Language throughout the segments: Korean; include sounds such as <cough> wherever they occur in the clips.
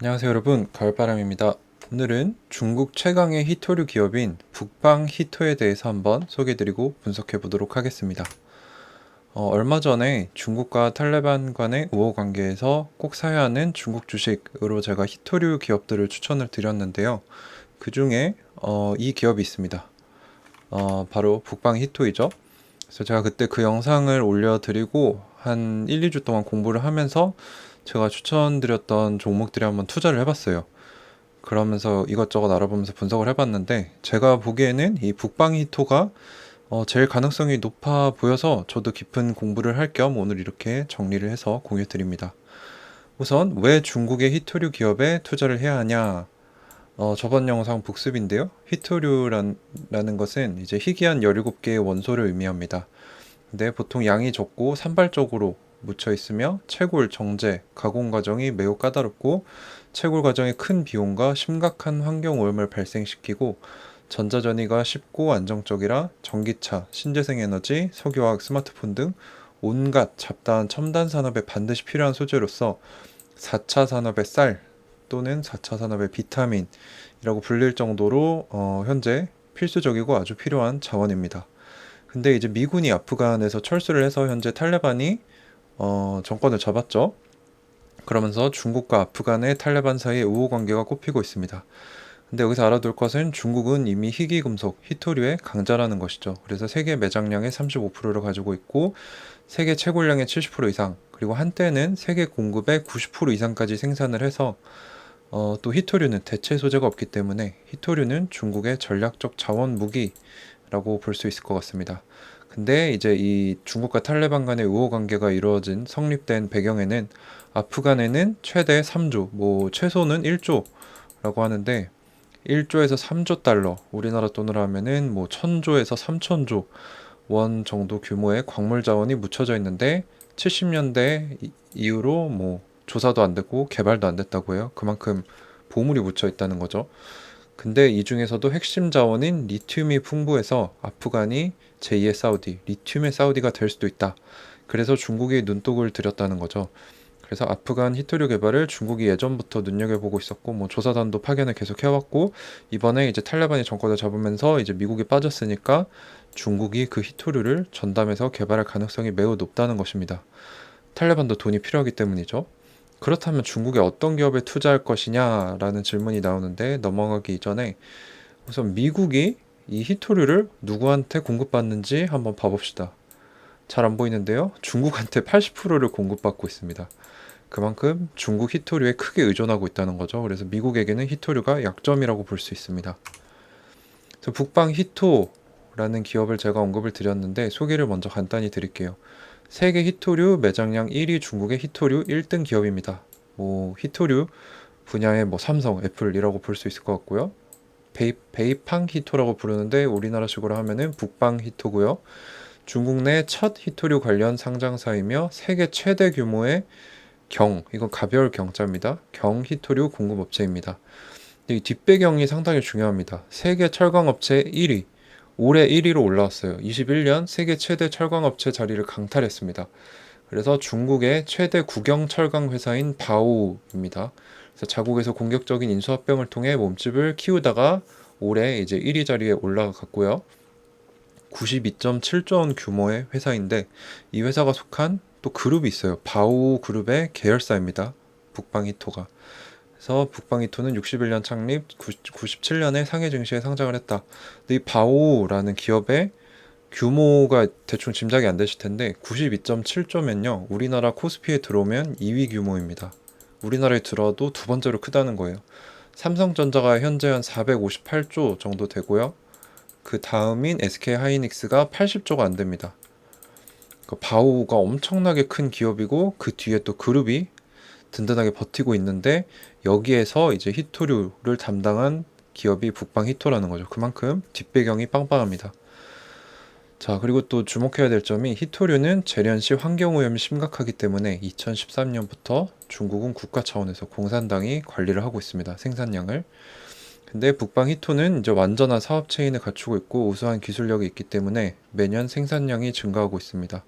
안녕하세요 여러분. 가을바람입니다. 오늘은 중국 최강의 히토류 기업인 북방 히토에 대해서 한번 소개드리고 분석해 보도록 하겠습니다. 어, 얼마 전에 중국과 탈레반 간의 우호 관계에서 꼭 사야 하는 중국 주식으로 제가 히토류 기업들을 추천을 드렸는데요. 그 중에 어, 이 기업이 있습니다. 어, 바로 북방 히토이죠. 그래서 제가 그때 그 영상을 올려드리고 한 1, 2주 동안 공부를 하면서 제가 추천드렸던 종목들이 한번 투자를 해봤어요. 그러면서 이것저것 알아보면서 분석을 해봤는데 제가 보기에는 이 북방 히토가 어, 제일 가능성이 높아 보여서 저도 깊은 공부를 할 겸 오늘 이렇게 정리를 해서 공유 드립니다. 우선 왜 중국의 히토류 기업에 투자를 해야 하냐? 어, 저번 영상 복습인데요. 히토류라는 것은 이제 희귀한 17개의 원소를 의미합니다. 근데 보통 양이 적고 산발적으로 묻혀 있으며 채굴, 정제, 가공 과정이 매우 까다롭고 채굴 과정에 큰 비용과 심각한 환경 오염을 발생시키고 전자전이가 쉽고 안정적이라 전기차, 신재생 에너지, 석유화학, 스마트폰 등 온갖 잡다한 첨단 산업에 반드시 필요한 소재로서 4차 산업의 쌀 또는 4차 산업의 비타민이라고 불릴 정도로 어, 현재 필수적이고 아주 필요한 자원입니다. 근데 이제 미군이 아프간에서 철수를 해서 현재 탈레반이 어, 정권을 잡았죠. 그러면서 중국과 아프간의 탈레반 사이의 우호 관계가 꼽히고 있습니다. 근데 여기서 알아둘 것은 중국은 이미 희귀 금속, 히토류의 강자라는 것이죠. 그래서 세계 매장량의 35%를 가지고 있고 세계 채굴량의 70% 이상, 그리고 한때는 세계 공급의 90% 이상까지 생산을 해서 어, 또 히토류는 대체 소재가 없기 때문에 히토류는 중국의 전략적 자원 무기라고 볼 수 있을 것 같습니다. 근데 이제 이 중국과 탈레반 간의 우호 관계가 이루어진 성립된 배경에는 아프간에는 최대 3조, 뭐 최소는 1조라고 하는데 1조에서 3조 달러, 우리나라 돈으로 하면은 뭐 1000조에서 3000조 원 정도 규모의 광물 자원이 묻혀져 있는데 70년대 이후로 뭐 조사도 안 됐고 개발도 안 됐다고 해요. 그만큼 보물이 묻혀 있다는 거죠. 근데 이 중에서도 핵심 자원인 리튬이 풍부해서 아프간이 제2의 사우디, 리튬의 사우디가 될 수도 있다. 그래서 중국이 눈독을 들였다는 거죠. 그래서 아프간 히토류 개발을 중국이 예전부터 눈여겨보고 있었고, 뭐 조사단도 파견을 계속 해왔고, 이번에 이제 탈레반이 정권을 잡으면서 이제 미국이 빠졌으니까 중국이 그 히토류를 전담해서 개발할 가능성이 매우 높다는 것입니다. 탈레반도 돈이 필요하기 때문이죠. 그렇다면 중국의 어떤 기업에 투자할 것이냐라는 질문이 나오는데 넘어가기 이전에 우선 미국이 이 히토류를 누구한테 공급받는지 한번 봐봅시다. 잘 안 보이는데요. 중국한테 80%를 공급받고 있습니다. 그만큼 중국 히토류에 크게 의존하고 있다는 거죠. 그래서 미국에게는 히토류가 약점이라고 볼 수 있습니다. 북방 히토라는 기업을 제가 언급을 드렸는데 소개를 먼저 간단히 드릴게요. 세계 히토류 매장량 1위 중국의 히토류 1등 기업입니다. 뭐 히토류 분야의 뭐 삼성, 애플이라고 볼 수 있을 것 같고요. 베이, 베이팡 히토라고 부르는데 우리나라식으로 하면은 북방 히토고요. 중국 내 첫 히토류 관련 상장사이며 세계 최대 규모의 경, 이건 가별 경자입니다. 경 히토류 공급업체입니다. 이 뒷배경이 상당히 중요합니다. 세계 철강업체 1위, 올해 1위로 올라왔어요. 21년 세계 최대 철강업체 자리를 강탈했습니다. 그래서 중국의 최대 국영 철강 회사인 바오입니다. 그래서 자국에서 공격적인 인수합병을 통해 몸집을 키우다가 올해 이제 1위 자리에 올라갔고요. 92.7조 원 규모의 회사인데 이 회사가 속한 또 그룹이 있어요. 바오 그룹의 계열사입니다. 북방히토가. 그래서 북방히토는 61년 창립, 97년에 상해 증시에 상장을 했다. 근데 이 바오라는 기업의 규모가 대충 짐작이 안 되실 텐데 92.7조면요. 우리나라 코스피에 들어오면 2위 규모입니다. 우리나라에 들어도 두 번째로 크다는 거예요. 삼성전자가 현재 한 458조 정도 되고요. 그 다음인 SK 하이닉스가 80조가 안 됩니다. 그 바오가 엄청나게 큰 기업이고 그 뒤에 또 그룹이 든든하게 버티고 있는데 여기에서 이제 히토류를 담당한 기업이 북방 히토라는 거죠. 그만큼 뒷배경이 빵빵합니다. 자, 그리고 또 주목해야 될 점이 히토류는 재련시 환경오염이 심각하기 때문에 2013년부터 중국은 국가 차원에서 공산당이 관리를 하고 있습니다. 생산량을. 근데 북방 히토는 이제 완전한 사업 체인을 갖추고 있고 우수한 기술력이 있기 때문에 매년 생산량이 증가하고 있습니다.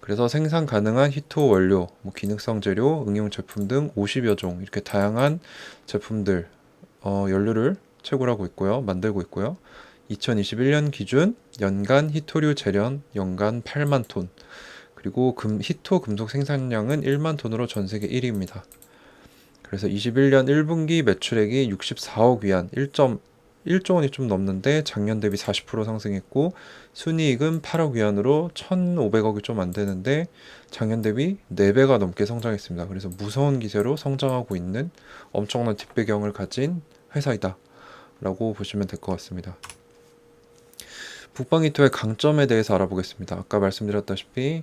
그래서 생산 가능한 히토 원료, 뭐 기능성 재료, 응용 제품 등 50여 종 이렇게 다양한 제품들 어, 연료를 채굴하고 있고요. 만들고 있고요. 2021년 기준 연간 히토류 재련 연간 8만 톤. 그리고 금, 히토 금속 생산량은 1만 톤으로 전 세계 1위입니다. 그래서 21년 1분기 매출액이 64억 위안 1.1조 원이 좀 넘는데 작년 대비 40% 상승했고 순이익은 8억 위안으로 1,500억이 좀 안 되는데 작년 대비 4배가 넘게 성장했습니다. 그래서 무서운 기세로 성장하고 있는 엄청난 뒷배경을 가진 회사이다. 라고 보시면 될 것 같습니다. 북방이토의 강점에 대해서 알아보겠습니다. 아까 말씀드렸다시피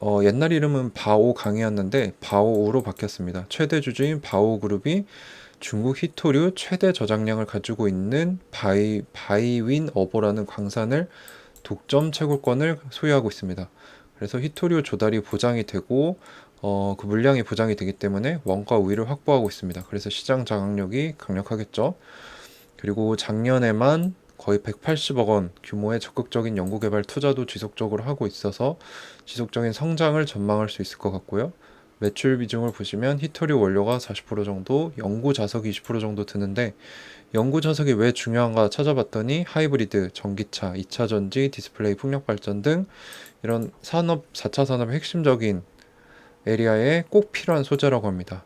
어, 옛날 이름은 바오 강이었는데 바오우로 바뀌었습니다. 최대 주주인 바오 그룹이 중국 히토류 최대 저장량을 가지고 있는 바이 바이윈 어보라는 광산을 독점 채굴권을 소유하고 있습니다. 그래서 히토류 조달이 보장이 되고 어, 그 물량이 보장이 되기 때문에 원가 우위를 확보하고 있습니다. 그래서 시장 장악력이 강력하겠죠. 그리고 작년에만 거의 180억 원 규모의 적극적인 연구개발 투자도 지속적으로 하고 있어서 지속적인 성장을 전망할 수 있을 것 같고요. 매출 비중을 보시면 히토류 원료가 40% 정도, 연구 자석이 20% 정도 드는데 연구 자석이 왜 중요한가 찾아봤더니 하이브리드, 전기차, 2차 전지, 디스플레이 풍력 발전 등 이런 산업 4차 산업의 핵심적인 에리아에 꼭 필요한 소재라고 합니다.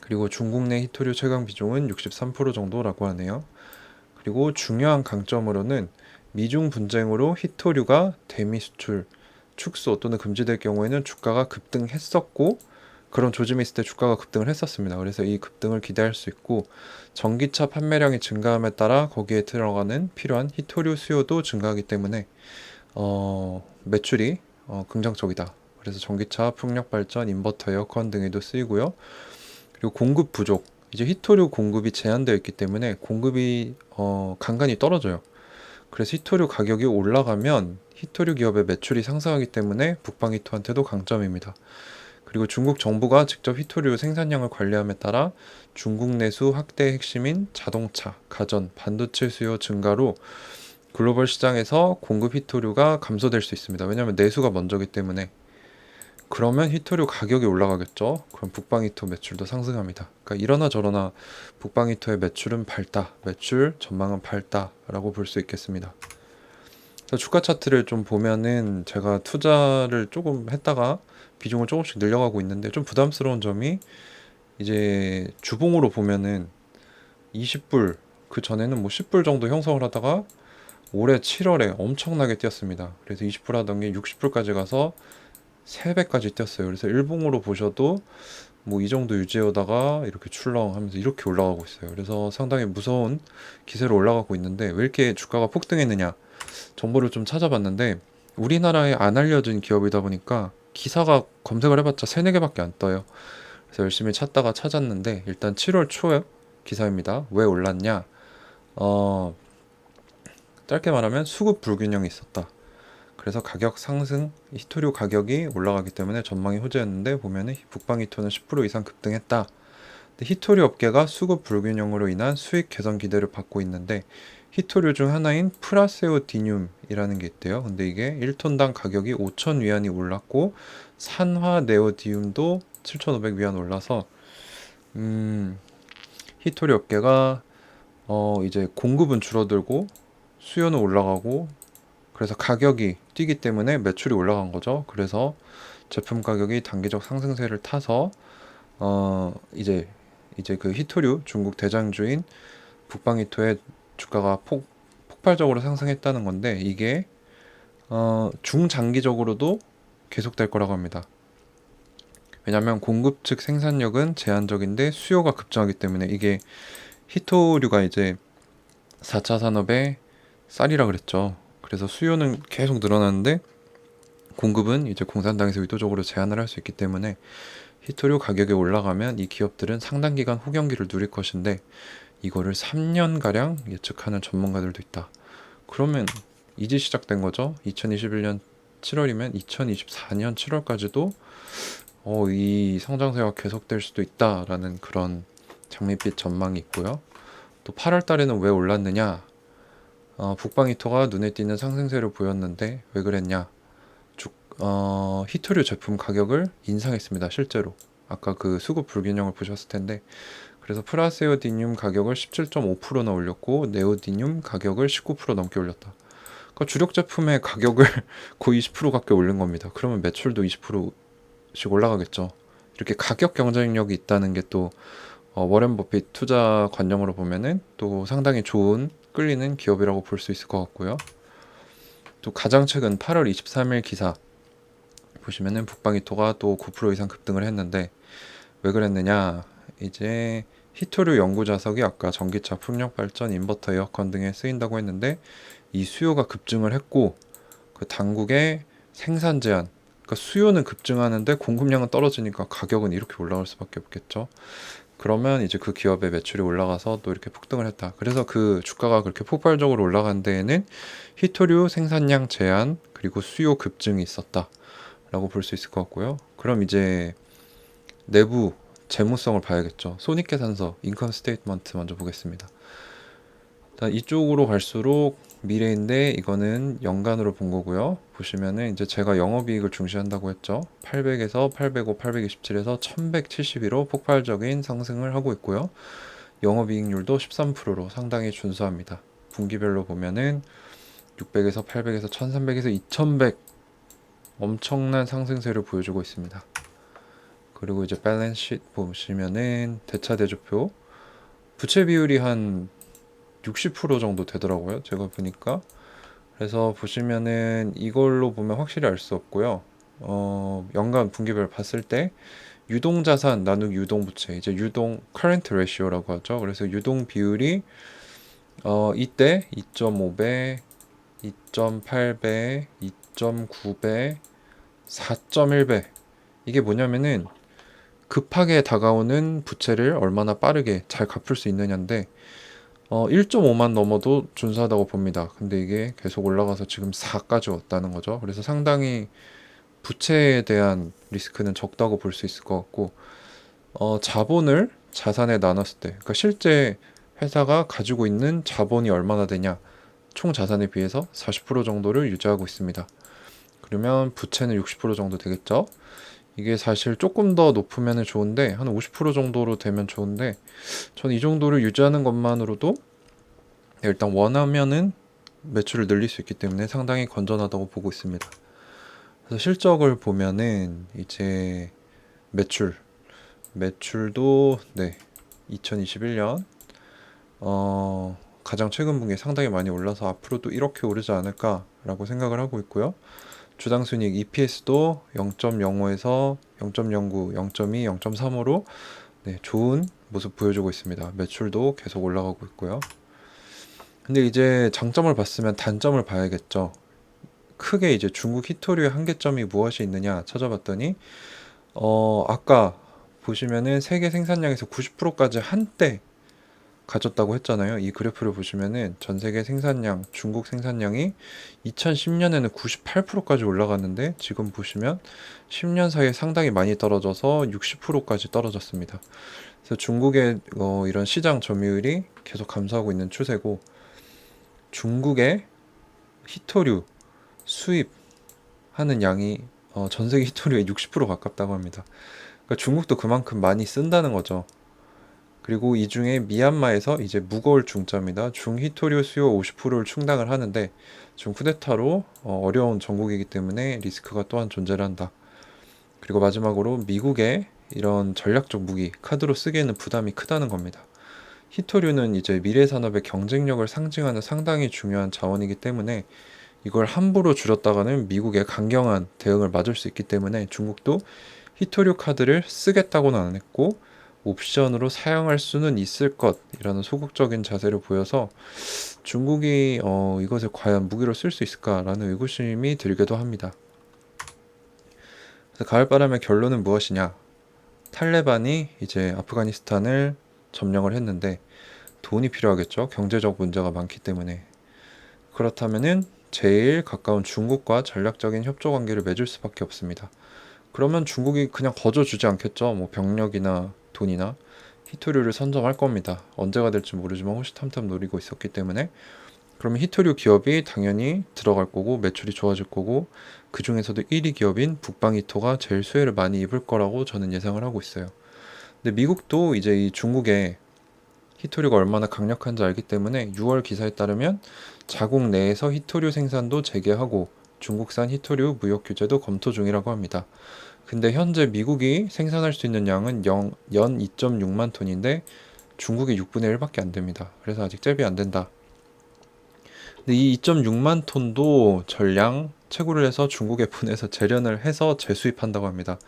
그리고 중국 내 히토류 최강 비중은 63% 정도라고 하네요. 그리고 중요한 강점으로는 미중 분쟁으로 히토류가 대미 수출 축소 또는 금지될 경우에는 주가가 급등했었고 그런 조짐이 있을 때 주가가 급등을 했었습니다. 그래서 이 급등을 기대할 수 있고 전기차 판매량이 증가함에 따라 거기에 들어가는 필요한 히토류 수요도 증가하기 때문에 어, 매출이 어, 긍정적이다. 그래서 전기차, 풍력 발전, 인버터, 에어컨 등에도 쓰이고요. 그리고 공급 부족. 이제 히토류 공급이 제한되어 있기 때문에 공급이 어, 간간히 떨어져요. 그래서 히토류 가격이 올라가면 히토류 기업의 매출이 상승하기 때문에 북방히토한테도 강점입니다. 그리고 중국 정부가 직접 히토류 생산량을 관리함에 따라 중국 내수 확대 핵심인 자동차, 가전, 반도체 수요 증가로 글로벌 시장에서 공급 히토류가 감소될 수 있습니다. 왜냐하면 내수가 먼저기 때문에 그러면 히토류 가격이 올라가겠죠. 그럼 북방히토 매출도 상승합니다. 그러니까 이러나 저러나 북방히토의 매출은 밝다, 매출 전망은 밝다라고 볼 수 있겠습니다. 주가 차트를 좀 보면은 제가 투자를 조금 했다가 비중을 조금씩 늘려가고 있는데 좀 부담스러운 점이 이제 주봉으로 보면은 20불 그 전에는 뭐 10불 정도 형성을 하다가 올해 7월에 엄청나게 뛰었습니다. 그래서 20불 하던 게 60불까지 가서 3배까지 뛰었어요. 그래서 일봉으로 보셔도 뭐 이 정도 유지하다가 이렇게 출렁하면서 이렇게 올라가고 있어요. 그래서 상당히 무서운 기세로 올라가고 있는데 왜 이렇게 주가가 폭등했느냐 정보를 좀 찾아봤는데 우리나라에 안 알려진 기업이다 보니까 기사가 검색을 해봤자 3, 4개밖에 안 떠요. 그래서 열심히 찾다가 찾았는데 일단 7월 초에 기사입니다. 왜 올랐냐? 어, 짧게 말하면 수급 불균형이 있었다. 그래서 가격 상승, 히토류 가격이 올라가기 때문에 전망이 호재였는데 보면은 북방 히토는 10% 이상 급등했다. 히토류 업계가 수급 불균형으로 인한 수익 개선 기대를 받고 있는데 히토류 중 하나인 프라세오디늄이라는 게 있대요. 근데 이게 1톤당 가격이 5천 위안이 올랐고 산화 네오디움도 7,500 위안 올라서 음, 히토류 업계가 어 이제 공급은 줄어들고 수요는 올라가고 그래서 가격이 뛰기 때문에 매출이 올라간 거죠. 그래서 제품 가격이 단기적 상승세를 타서 어 이제 이제 그 히토류 중국 대장주인 북방히토의 주가가 폭 폭발적으로 상승했다는 건데 이게 어 중장기적으로도 계속될 거라고 합니다. 왜냐하면 공급 측 생산력은 제한적인데 수요가 급증하기 때문에 이게 히토류가 이제 4차 산업의 쌀이라 그랬죠. 그래서 수요는 계속 늘어나는데 공급은 이제 공산당에서 의도적으로 제한을 할 수 있기 때문에 히토류 가격이 올라가면 이 기업들은 상당 기간 후경기를 누릴 것인데 이거를 3년 가량 예측하는 전문가들도 있다. 그러면 이제 시작된 거죠. 2021년 7월이면 2024년 7월까지도 어, 이 성장세가 계속될 수도 있다라는 그런 장밋빛 전망이 있고요. 또 8월 달에는 왜 올랐느냐? 어, 북방이토가 눈에 띄는 상승세를 보였는데 왜 그랬냐? 주, 어, 히토류 제품 가격을 인상했습니다. 실제로 아까 그 수급 불균형을 보셨을 텐데 그래서 프라세오디늄 가격을 17.5%나 올렸고 네오디늄 가격을 19% 넘게 올렸다. 그러니까 주력 제품의 가격을 <laughs> 거의 20% 가까이 올린 겁니다. 그러면 매출도 20%씩 올라가겠죠. 이렇게 가격 경쟁력이 있다는 게또 어, 워렌 버핏 투자 관념으로 보면은 또 상당히 좋은 끌리는 기업이라고 볼 수 있을 것 같고요. 또 가장 최근 8월 23일 기사 보시면은 북방이토가 또 9% 이상 급등을 했는데 왜 그랬느냐 이제 히토류 연구 자석이 아까 전기차 풍력 발전 인버터 에어컨 등에 쓰인다고 했는데 이 수요가 급증을 했고 그 당국의 생산 제한 그러니까 수요는 급증하는데 공급량은 떨어지니까 가격은 이렇게 올라갈 수밖에 없겠죠. 그러면 이제 그 기업의 매출이 올라가서 또 이렇게 폭등을 했다. 그래서 그 주가가 그렇게 폭발적으로 올라간 데에는 히토류 생산량 제한 그리고 수요 급증이 있었다라고 볼 수 있을 것 같고요. 그럼 이제 내부 재무성을 봐야겠죠. 손익계산서, 인컴 스테이트먼트 먼저 보겠습니다. 이쪽으로 갈수록 미래인데 이거는 연간으로 본 거고요. 보시면은 이제 제가 영업이익을 중시한다고 했죠. 800에서 805, 827에서 1171로 폭발적인 상승을 하고 있고요. 영업이익률도 13%로 상당히 준수합니다. 분기별로 보면은 600에서 800에서 1300에서 2100 엄청난 상승세를 보여주고 있습니다. 그리고 이제 밸런스 보시면은 대차 대조표 부채 비율이 한 60% 정도 되더라고요. 제가 보니까. 그래서 보시면은 이걸로 보면 확실히 알 수 없고요. 어, 연간 분기별 봤을 때 유동 자산 나누기 유동 부채 이제 유동 current ratio라고 하죠. 그래서 유동 비율이 어, 이때 2.5배, 2.8배, 2.9배, 4.1배 이게 뭐냐면은 급하게 다가오는 부채를 얼마나 빠르게 잘 갚을 수 있느냐인데 어, 1.5만 넘어도 준수하다고 봅니다. 근데 이게 계속 올라가서 지금 4까지 왔다는 거죠. 그래서 상당히 부채에 대한 리스크는 적다고 볼 수 있을 것 같고 어, 자본을 자산에 나눴을 때 그러니까 실제 회사가 가지고 있는 자본이 얼마나 되냐 총 자산에 비해서 40% 정도를 유지하고 있습니다. 그러면 부채는 60% 정도 되겠죠. 이게 사실 조금 더 높으면 좋은데 한 50% 정도로 되면 좋은데 저는 이 정도를 유지하는 것만으로도 일단 원하면은 매출을 늘릴 수 있기 때문에 상당히 건전하다고 보고 있습니다. 그래서 실적을 보면은 이제 매출 매출도 네 2021년 어 가장 최근 분기에 상당히 많이 올라서 앞으로도 이렇게 오르지 않을까라고 생각을 하고 있고요. 주당 순이익 EPS도 0.05에서 0.09, 0.2, 0.35로 네, 좋은 모습 보여주고 있습니다. 매출도 계속 올라가고 있고요. 근데 이제 장점을 봤으면 단점을 봐야겠죠. 크게 이제 중국 히토류의 한계점이 무엇이 있느냐 찾아봤더니 어 아까 보시면은 세계 생산량에서 90%까지 한때 가졌다고 했잖아요. 이 그래프를 보시면은 전 세계 생산량, 중국 생산량이 2010년에는 98%까지 올라갔는데 지금 보시면 10년 사이에 상당히 많이 떨어져서 60%까지 떨어졌습니다. 그래서 중국의 어, 이런 시장 점유율이 계속 감소하고 있는 추세고 중국의 히토류 수입하는 양이 어, 전 세계 히토류의 60% 가깝다고 합니다. 그러니까 중국도 그만큼 많이 쓴다는 거죠. 그리고 이 중에 미얀마에서 이제 무거울 중점이다. 중히토류 수요 50%를 충당을 하는데 중 쿠데타로 어, 어려운 전국이기 때문에 리스크가 또한 존재를 한다. 그리고 마지막으로 미국의 이런 전략적 무기 카드로 쓰기에는 부담이 크다는 겁니다. 히토류는 이제 미래 산업의 경쟁력을 상징하는 상당히 중요한 자원이기 때문에 이걸 함부로 줄였다가는 미국의 강경한 대응을 맞을 수 있기 때문에 중국도 히토류 카드를 쓰겠다고는 안 했고 옵션으로 사용할 수는 있을 것이라는 소극적인 자세를 보여서 중국이 어, 이것을 과연 무기로 쓸 수 있을까라는 의구심이 들기도 합니다. 가을바람의 결론은 무엇이냐? 탈레반이 이제 아프가니스탄을 점령을 했는데 돈이 필요하겠죠. 경제적 문제가 많기 때문에 그렇다면은 제일 가까운 중국과 전략적인 협조 관계를 맺을 수밖에 없습니다. 그러면 중국이 그냥 거저 주지 않겠죠. 뭐 병력이나 돈이나 히토류를 선점할 겁니다. 언제가 될지 모르지만 호시탐탐 노리고 있었기 때문에 그러면 히토류 기업이 당연히 들어갈 거고 매출이 좋아질 거고 그 중에서도 1위 기업인 북방히토가 제일 수혜를 많이 입을 거라고 저는 예상을 하고 있어요. 근데 미국도 이제 이 중국에 히토류가 얼마나 강력한지 알기 때문에 6월 기사에 따르면 자국 내에서 히토류 생산도 재개하고 중국산 히토류 무역 규제도 검토 중이라고 합니다. 근데 현재 미국이 생산할 수 있는 양은 영- 연 2.6만 톤인데 중국의 6분의 1밖에 안 됩니다. 그래서 아직 잽이 안 된다. 근데 이 2.6만 톤도 전량 채굴을 해서 중국에 <laughs> 보내서 재련을 해서 재수입한다고 합니다.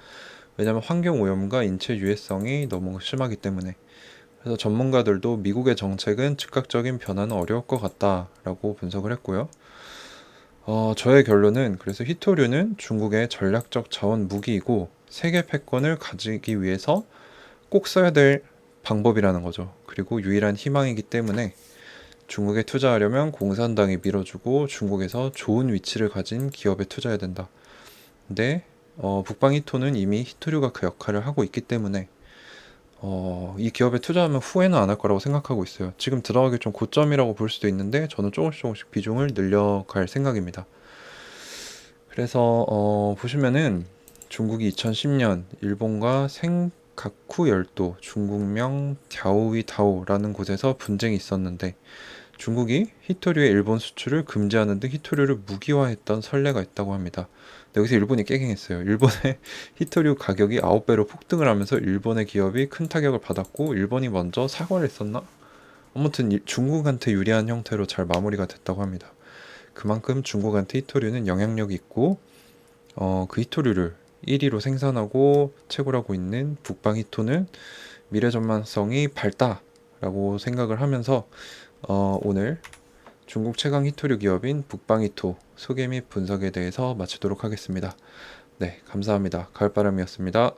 왜냐하면 환경 오염과 인체 유해성이 너무 심하기 때문에. 그래서 전문가들도 미국의 정책은 즉각적인 변화는 어려울 것 같다라고 분석을 했고요. 어, 저의 결론은 그래서 히토류는 중국의 전략적 자원 무기이고 세계 패권을 가지기 위해서 꼭 써야 될 방법이라는 거죠. 그리고 유일한 희망이기 때문에 중국에 투자하려면 공산당이 밀어주고 중국에서 좋은 위치를 가진 기업에 투자해야 된다. 근데 어, 북방 히토는 이미 히토류가 그 역할을 하고 있기 때문에 어, 이 기업에 투자하면 후회는 안 할 거라고 생각하고 있어요. 지금 들어가기 좀 고점이라고 볼 수도 있는데 저는 조금씩 조금씩 비중을 늘려갈 생각입니다. 그래서 어, 보시면은 중국이 2010년 일본과 생가쿠 열도 중국명 갸오위 다오라는 곳에서 분쟁이 있었는데 중국이 히토류의 일본 수출을 금지하는 등 히토류를 무기화했던 선례가 있다고 합니다. 여기서 일본이 깨갱했어요. 일본의 <laughs> 히토류 가격이 9배로 폭등을 하면서 일본의 기업이 큰 타격을 받았고 일본이 먼저 사과를 했었나? 아무튼 이- 중국한테 유리한 형태로 잘 마무리가 됐다고 합니다. 그만큼 중국한테 히토류는 영향력이 있고 어, 그 히토류를 1위로 생산하고 채굴하고 있는 북방 히토는 미래 전망성이 밝다라고 생각을 하면서 어, 오늘 중국 최강 히토류 기업인 북방히토 소개 및 분석에 대해서 마치도록 하겠습니다. 네, 감사합니다. 가을바람이었습니다.